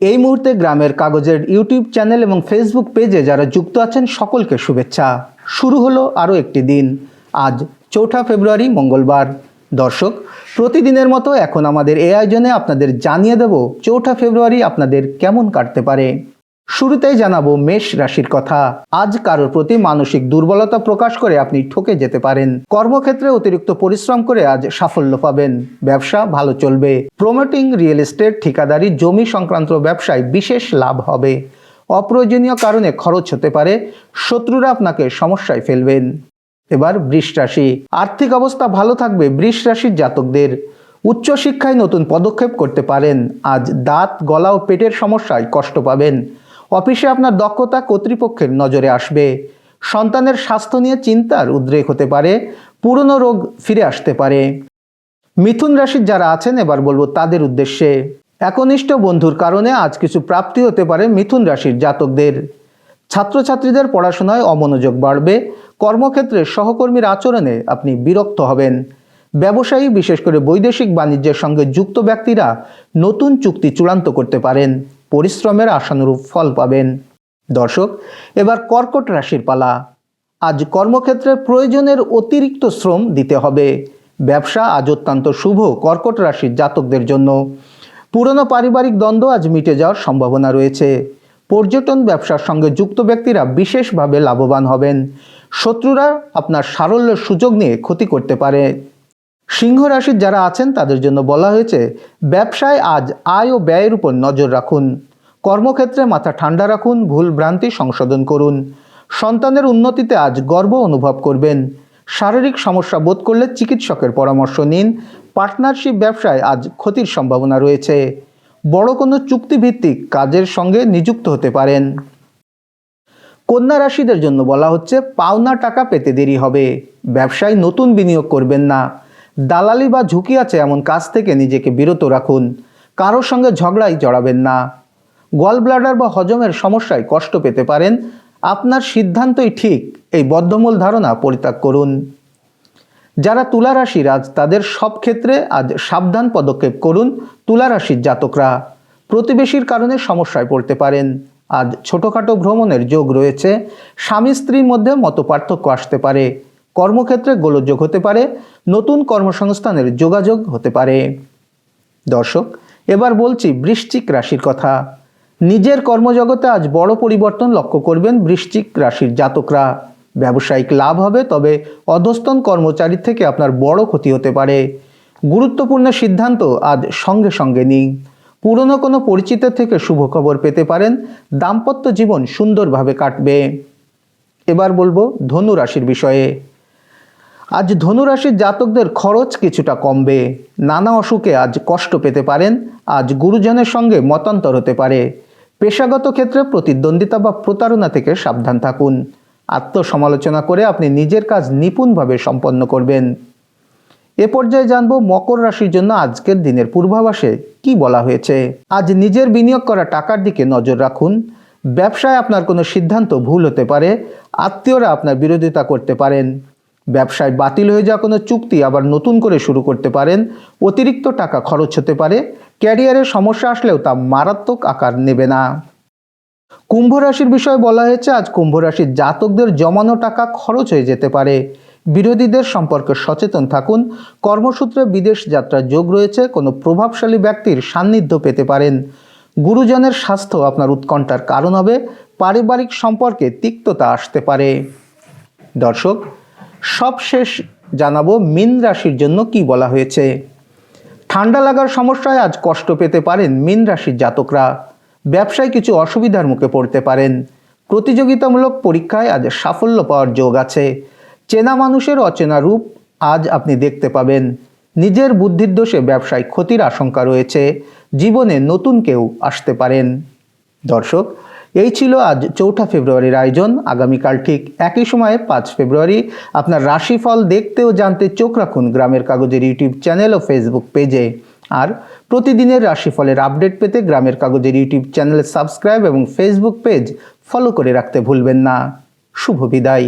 এই মুহূর্তে গ্রামের কাগজের ইউটিউব চ্যানেল এবং ফেসবুক পেজে যারা যুক্ত আছেন, সকলকে শুভেচ্ছা। শুরু হলো আরও একটি দিন। আজ চৌঠা ফেব্রুয়ারি, মঙ্গলবার। দর্শক, প্রতিদিনের মতো এখন আমাদের এই আয়োজনে আপনাদের জানিয়ে দেব, চৌঠা ফেব্রুয়ারি আপনাদের কেমন কাটতে পারে। শুরুতেই জানাব মেষ রাশির কথা। আজ কারোর প্রতি মানসিক দুর্বলতা প্রকাশ করে আপনি ঠকে যেতে পারেন। কর্মক্ষেত্রে অতিরিক্ত পরিশ্রম করে আজ সাফল্য পাবেন। ব্যবসা ভালো চলবে। প্রমোটিং রিয়েল এস্টেট ঠিকাদারি, জমি সংক্রান্ত ব্যবসায় বিশেষ লাভ হবে। অপ্রয়োজনীয় কারণে খরচ হতে পারে। শত্রুরা আপনাকে সমস্যায় ফেলবেন। এবার বৃষ রাশি। আর্থিক অবস্থা ভালো থাকবে বৃষ রাশির জাতকদের। উচ্চশিক্ষায় নতুন পদক্ষেপ করতে পারেন। আজ দাঁত, গলা ও পেটের সমস্যায় কষ্ট পাবেন। অফিসে আপনার দক্ষতা কর্তৃপক্ষের নজরে আসবে। সন্তানের স্বাস্থ্য নিয়ে চিন্তার উদ্রেক হতে পারে, পুরনো রোগ ফিরে আসতে পারে। মিথুন রাশির যারা আছেন, এবার বলব তাদের উদ্দেশ্যে। একনিষ্ঠ বন্ধুর কারণে আজ কিছু প্রাপ্তি হতে পারে মিথুন রাশির জাতকদের। ছাত্রছাত্রীদের পড়াশোনায় অমনোযোগ বাড়বে, কর্মক্ষেত্রে সহকর্মীর আচরণে আপনি বিরক্ত হবেন। ব্যবসায়ী, বিশেষ করে বৈদেশিক বাণিজ্যের সঙ্গে যুক্ত ব্যক্তিরা নতুন চুক্তি চূড়ান্ত করতে পারেন। পরিশ্রমের আশানুরূপ ফল পাবেন। দর্শক, এবার কর্কট রাশির পালা। আজ কর্মক্ষেত্রে প্রয়োজনের অতিরিক্ত শ্রম দিতে হবে। ব্যবসা আজ অত্যন্ত শুভ কর্কট রাশির জাতকদের জন্য। পুরনো পারিবারিক দ্বন্দ্ব আজ মিটে যাওয়ার সম্ভাবনা রয়েছে। পর্যটন ব্যবসার সঙ্গে যুক্ত ব্যক্তিরা বিশেষভাবে লাভবান হবেন। শত্রুরা আপনার সারল্যের সুযোগ নিয়ে ক্ষতি করতে পারে। সিংহ রাশির যারা আছেন, তাদের জন্য বলা হয়েছে, ব্যবসায় আজ আয় ও ব্যয়ের উপর নজর রাখুন। কর্মক্ষেত্রে মাথা ঠান্ডা রাখুন, ভুল ভ্রান্তি সংশোধন করুন। সন্তানের উন্নতিতে আজ গর্ব অনুভব করবেন। শারীরিক সমস্যা বোধ করলে চিকিৎসকের পরামর্শ নিন। পার্টনারশিপ ব্যবসায় আজ ক্ষতির সম্ভাবনা রয়েছে। বড় কোনো চুক্তিভিত্তিক কাজের সঙ্গে নিযুক্ত হতে পারেন। কন্যা রাশিদের জন্য বলা হচ্ছে, পাওনা টাকা পেতে দেরি হবে। ব্যবসায় নতুন বিনিয়োগ করবেন না। দালালি বা ঝুঁকি আছে এমন কাজ থেকে নিজেকে বিরত রাখুন। কারোর সঙ্গে ঝগড়ায় জড়াবেন না। গল ব্লাডার বা হজমের সমস্যায় কষ্ট পেতে পারেন। আপনার সিদ্ধান্তই ঠিক। এই বদ্ধমূল ধারণা পরিত্যাগ করুন। যারা তুলা রাশির আজ তাদের সব ক্ষেত্রে আজ সাবধান পদক্ষেপ করুন তুলা রাশির জাতকরা। প্রতিবেশীর কারণে সমস্যায় পড়তে পারেন। আজ ছোটোখাটো ভ্রমণের যোগ রয়েছে। স্বামী স্ত্রীর মধ্যে মত পার্থক্য আসতে পারে। কর্মক্ষেত্রে গোলযোগ হতে পারে, নতুন কর্মসংস্থানের যোগাযোগ হতে পারে। দর্শক, এবার বলছি বৃশ্চিক রাশির কথা। নিজের কর্মজগতে আজ বড় পরিবর্তন লক্ষ্য করবেন বৃশ্চিক রাশির জাতকরা। ব্যবসায়িক লাভ হবে, তবে অধস্তন কর্মচারী থেকে আপনার বড় ক্ষতি হতে পারে। গুরুত্বপূর্ণ সিদ্ধান্ত আজ সঙ্গে সঙ্গে নিন। পুরনো কোনো পরিচিতের থেকে শুভ খবর পেতে পারেন, দাম্পত্য জীবন সুন্দরভাবে কাটবে। এবার বলব ধনু রাশির বিষয়ে। আজ ধনুরাশির জাতকদের খরচ কিছুটা কমবে। নানা অসুখে আজ কষ্ট পেতে পারেন, আজ গুরুজনের সঙ্গে মতান্তর হতে পারে। পেশাগত ক্ষেত্রে প্রতিদ্বন্দ্বিতা বা প্রতারণা থেকে সাবধান থাকুন। আত্মসমালোচনা করে আপনি নিজের কাজ নিপুণভাবে সম্পন্ন করবেন। এ পর্যায়ে জানব মকর রাশির জন্য আজকের দিনের পূর্বাভাসে কি বলা হয়েছে। আজ নিজের বিনিয়োগ করা টাকার দিকে নজর রাখুন। ব্যবসায় আপনার কোনো সিদ্ধান্ত ভুল হতে পারে। আত্মীয়রা আপনার বিরোধিতা করতে পারেন। ব্যবসায় বাতিল হয়ে যাওয়া কোনো চুক্তি আবার নতুন করে শুরু করতে পারেন, অতিরিক্ত টাকা খরচ হতে পারে, ক্যারিয়ারের সমস্যা আসলেও তা মারাত্মক আকার নেবে না। কুম্ভ রাশির বিষয়ে বলা হয়েছে, আজ কুম্ভ রাশির জাতকদের জমানো টাকা খরচ হয়ে যেতে পারে। বিরোধীদের সম্পর্কে সচেতন থাকুন, কর্মসূত্রে বিদেশ যাত্রার যোগ রয়েছে, কোনো প্রভাবশালী ব্যক্তির সান্নিধ্য পেতে পারেন। গুরুজনের স্বাস্থ্য আপনার উৎকণ্ঠার কারণ হবে, পারিবারিক সম্পর্কে তিক্ততা আসতে পারে। দর্শক সবশেষ জানাব মিন রাশির জন্য কি বলা হয়েছে। ঠান্ডা লাগার সমস্যায় আজ কষ্ট পেতে পারেন মিন রাশির জাতকরা। ব্যবসায় কিছু অসুবিধার মুখে পড়তে পারেন। প্রতিযোগিতামূলক পরীক্ষায় আজ সাফল্য পাওয়ার যোগ আছে। চেনা মানুষের অচেনা রূপ আজ আপনি দেখতে পাবেন। নিজের বুদ্ধির দোষে ব্যবসায় ক্ষতির আশঙ্কা রয়েছে। জীবনে নতুন কেউ আসতে পারেন। দর্শক এই ছিল আজ চৌঠা ফেব্রুয়ারির আয়োজন। আগামীকাল ঠিক একই সময়ে পাঁচ ফেব্রুয়ারি আপনার রাশিফল দেখতে ও জানতে চোখ রাখুন গ্রামের কাগজের ইউটিউব চ্যানেল ও ফেসবুক পেজে। আর প্রতিদিনের রাশিফলের আপডেট পেতে গ্রামের কাগজের ইউটিউব চ্যানেল সাবস্ক্রাইব এবং ফেসবুক পেজ ফলো করে রাখতে ভুলবেন না। শুভ বিদায়।